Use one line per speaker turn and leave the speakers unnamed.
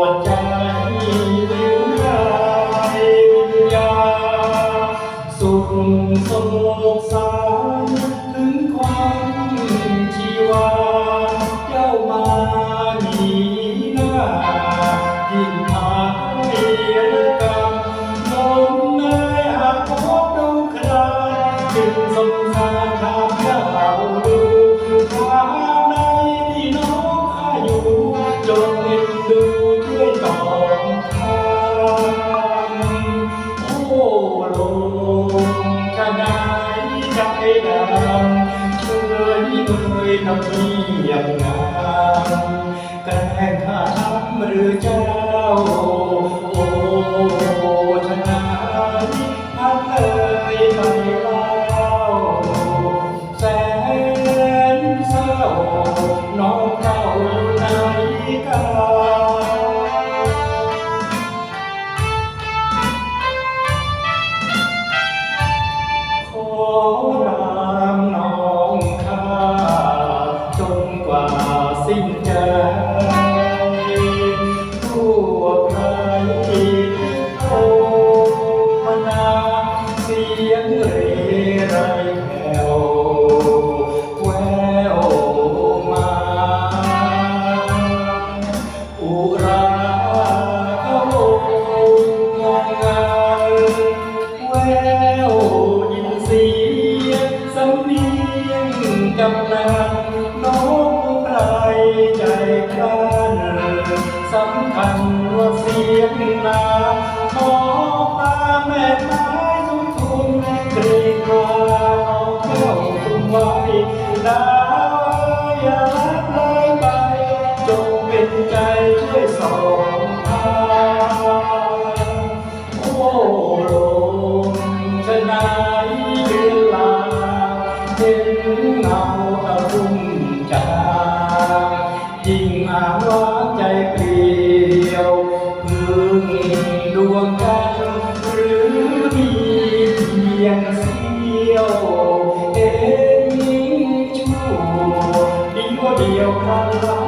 วใจวิวราวิญญาสุขสมุกสารถึงความชีวาามเฉยเอ่ยทำเนียบงามแกล้งข้าทำหรือเจ้า โอ้ชนะพัดเลยไปเล่าแสนเศร้าน้องเจ้าอยู่ไหนกัน งกำลังน้องไกลใจพลันสำคัญว่าเสียงนาหมอตาแม่ไม้ทุกทุนเกรงว่าน้องแก้วคุ้มไว้ดาวอย่าละเลยไป จงเป็นใจช่วยสองทางโอ้ลมชะนายเวลาเเปลี่ยวพึ่งดวงกันหรือมีเพียงเสี้ยวเอ็นชั่วดียวเดียวครั้งลาย